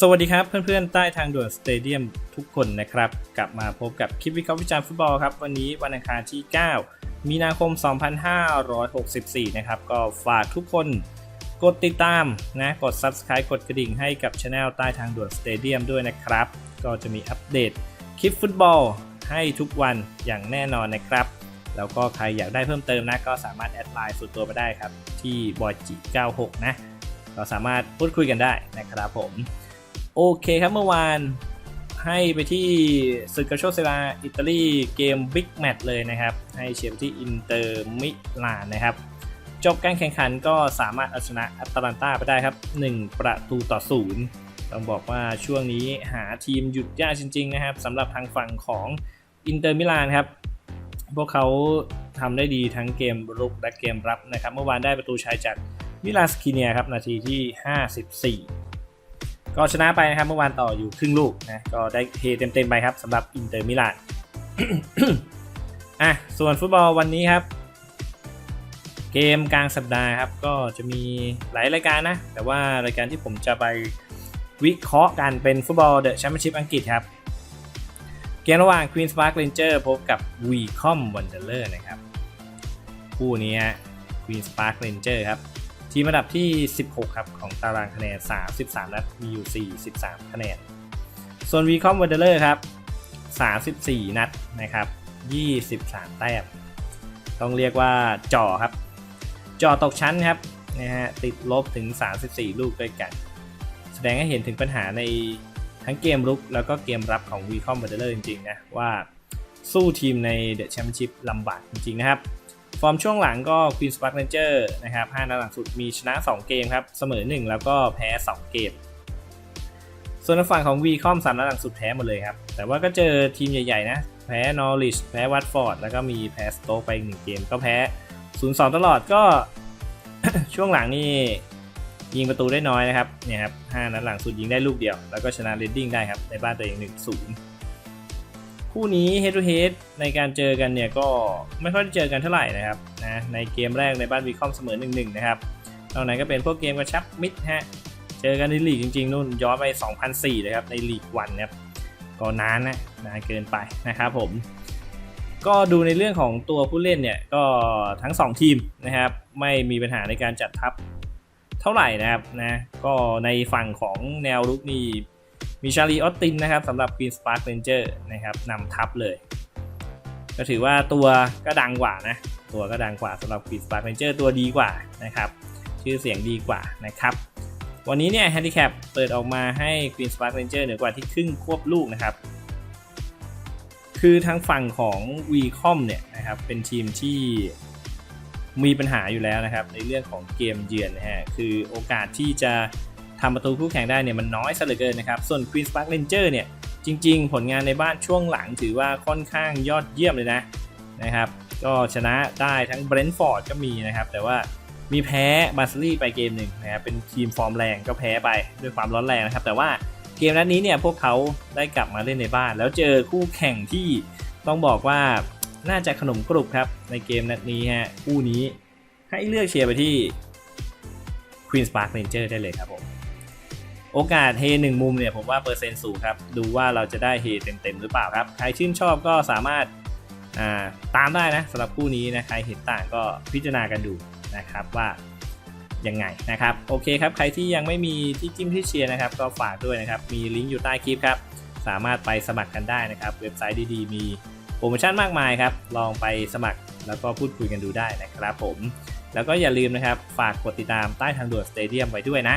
สวัสดีครับเพื่อนๆ ใต้ทางด่วนสเตเดียมทุกคนนะครับ กลับมาพบกับคลิปวิเคราะห์วิจารณ์ฟุตบอลครับ วันนี้วันอังคารที่ 9 มีนาคม 2564 นะครับ ก็ฝากทุกคนกดติดตามนะกด Subscribe กดกระดิ่งให้กับช anel ใต้ทางด่วนสเตเดียมด้วยนะครับ ก็จะมีอัปเดตคลิปฟุตบอลให้ทุกวันอย่างแน่นอนนะครับ แล้วก็ใครอยากได้เพิ่มเติมนะก็สามารถแอดไลน์ส่วนตัวมาได้ครับที่บอยจิ96นะก็สามารถพูดคุยกันได้นะครับผม โอเคครับเมื่อวานให้ไปที่ศึกกาโชเซราอิตาลีเกมบิ๊กแมตช์เลยนะครับ ให้เชียร์ที่อินเตอร์มิลานนะครับ จบการแข่งขันก็สามารถเอาชนะอัตแลนตาไปได้ครับ 1 ประตูต่อศูนย์ต้องบอกว่าช่วงนี้หาทีมหยุดยากจริง ๆ นะครับสำหรับทางฝั่งของอินเตอร์มิลานครับ พวกเขาทำได้ดีทั้งเกมรุกและเกมรับนะครับ เมื่อวานได้ประตูชัยจากมิลานสกิเนียครับนาทีที่ 54 ก็ชนะไปนะครับเมื่อวานต่ออยู่ครึ่งลูกนะก็ได้เทเต็มๆไปครับสำหรับอินเตอร์มิลานอะส่วนฟุตบอลวันนี้ครับ เกมกลางสัปดาห์ครับ ก็จะมีหลายรายการนะ แต่ว่ารายการที่ผมจะไปวิเคราะห์กันเป็นฟุตบอลเดอะแชมเปี้ยนชิพอังกฤษครับ เกมระหว่าง Queen's Park Ranger พบกับ Wycombe Wanderer นะครับ คู่นี้ Queen's Park Ranger ครับ ทีมอันดับที่ 16 ครับของตารางคะแนน 33 นัดมีอยู่ 43 คะแนน ส่วน Wycombe Wanderer ครับ 34 นัดนะครับ 23 แต้ม ต้องเรียกว่าจ่อครับ จ่อตกชั้นครับนะฮะติดลบถึง 34 ลูกด้วยกัน แสดงให้เห็นถึงปัญหาในทั้งเกมรุกแล้วก็เกมรับของ Wycombe Wanderer จริงๆนะว่าสู้ทีมใน The Championship ลำบากจริงๆนะครับ ฟอร์มช่วงหลังก็ Queen's Park Ranger นะครับ5นัดหลังสุดมีชนะ 2 เกมครับ เสมอ 1 แล้วก็แพ้ 2 เกม ส่วนฝั่งของ Wycombe 3นัดหลังสุดแพ้หมดเลยครับ แต่ว่าก็เจอทีมใหญ่ๆนะ แพ้ Norwich แพ้ Watford แล้วก็มีแพ้ Stoke ไปอีกหนึ่งเกม ก็แพ้ 0-2 ตลอดก็ช่วงหลังนี่ยิงประตูได้น้อยนะครับเนี่ยครับ5นัดหลังสุดยิงได้ลูกเดียว แล้วก็ชนะ Reading ได้ครับในบ้านตัวเอง1-0 คู่นี้ head to head ในการเจอกันเนี่ยก็ไม่ค่อยได้เจอกันเท่าไหร่นะครับนะในเกมแรกในบ้านวีคอมเสมอ 1-1 นะครับนอกนั้นก็เป็นพวกเกมกระชับมิดฮะเจอกันในลีกจริงๆนู่นย้อนไป 2004เลยครับในลีกวันนะครับก็นานนะนานเกินไปนะครับผม ก็ดูในเรื่องของตัวผู้เล่นเนี่ยก็ทั้ง 2 ทีมนะครับไม่มีปัญหาในการจัดทัพเท่าไหร่นะครับนะก็ในฝั่งของแนวรุกนี่ มีชาลีออตตินนะครับสำหรับ Queen's Park Ranger นะครับนำทัพเลย ก็ถือว่าตัวก็ดังกว่านะ ตัวก็ดังกว่าสำหรับ Queen's Park Ranger ตัวดีกว่านะครับ ชื่อเสียงดีกว่านะครับ วันนี้เนี่ยแฮนดิแคปเปิดออกมาให้ Queen's Park Ranger เหนือกว่าที่ครึ่งควบลูกนะครับ คือทางฝั่งของ v c o m เนี่ยนะครับเป็นทีมที่มีปัญหาอยู่แล้วนะครับ ในเรื่องของเกมเยือนนะฮะคือโอกาสที่จะ ทำประตูคู่แข่งได้เนี่ยมันน้อยซะเหลือเกินนะครับ ส่วน Queen's Park Ranger เนี่ยจริง ๆ ผลงานในบ้านช่วงหลังถือว่าค่อนข้างยอดเยี่ยมเลยนะนะครับก็ชนะได้ทั้ง Brentford ก็มีนะครับ แต่ว่ามีแพ้บาสลีย์ไปเกมหนึ่งนะครับเป็นทีมฟอร์มแรงก็แพ้ไปด้วยความร้อนแรงนะครับ แต่ว่าเกมนัดนี้เนี่ยพวกเขาได้กลับมาเล่นในบ้าน แล้วเจอคู่แข่งที่ต้องบอกว่าน่าจะขนมกรุบครับในเกมนัดนี้ฮะคู่นี้ให้เลือกเชียร์ไปที่ Queen's Park Ranger ได้เลยครับผม โอกาสเฮหนึ่งมุมเนี่ยผมว่าเปอร์เซ็นต์สูงครับ ดูว่าเราจะได้เฮเต็มๆหรือเปล่าครับ ใครชื่นชอบก็สามารถาตามได้นะสำหรับคู่นี้นะใครเห็นต่างก็พิจารณากันดูนะครับว่ายังไงนะครับโอเคครับใครที่ยังไม่มีที่จิ้มที่เชียร์นะครับ ก็ฝากด้วยนะครับ มีลิงก์อยู่ใต้คลิปครับสามารถไปสมัครกันได้นะครับ เว็บไซต์ดีๆ มีโปรโมชั่นมากมายครับ ลองไปสมัครแล้วก็พูดคุยกันดูได้นะครับผม แล้วก็อย่าลืมนะครับ ฝากกดติดตามใต้ทางด่วนสเตเดียมไว้ด้วยนะ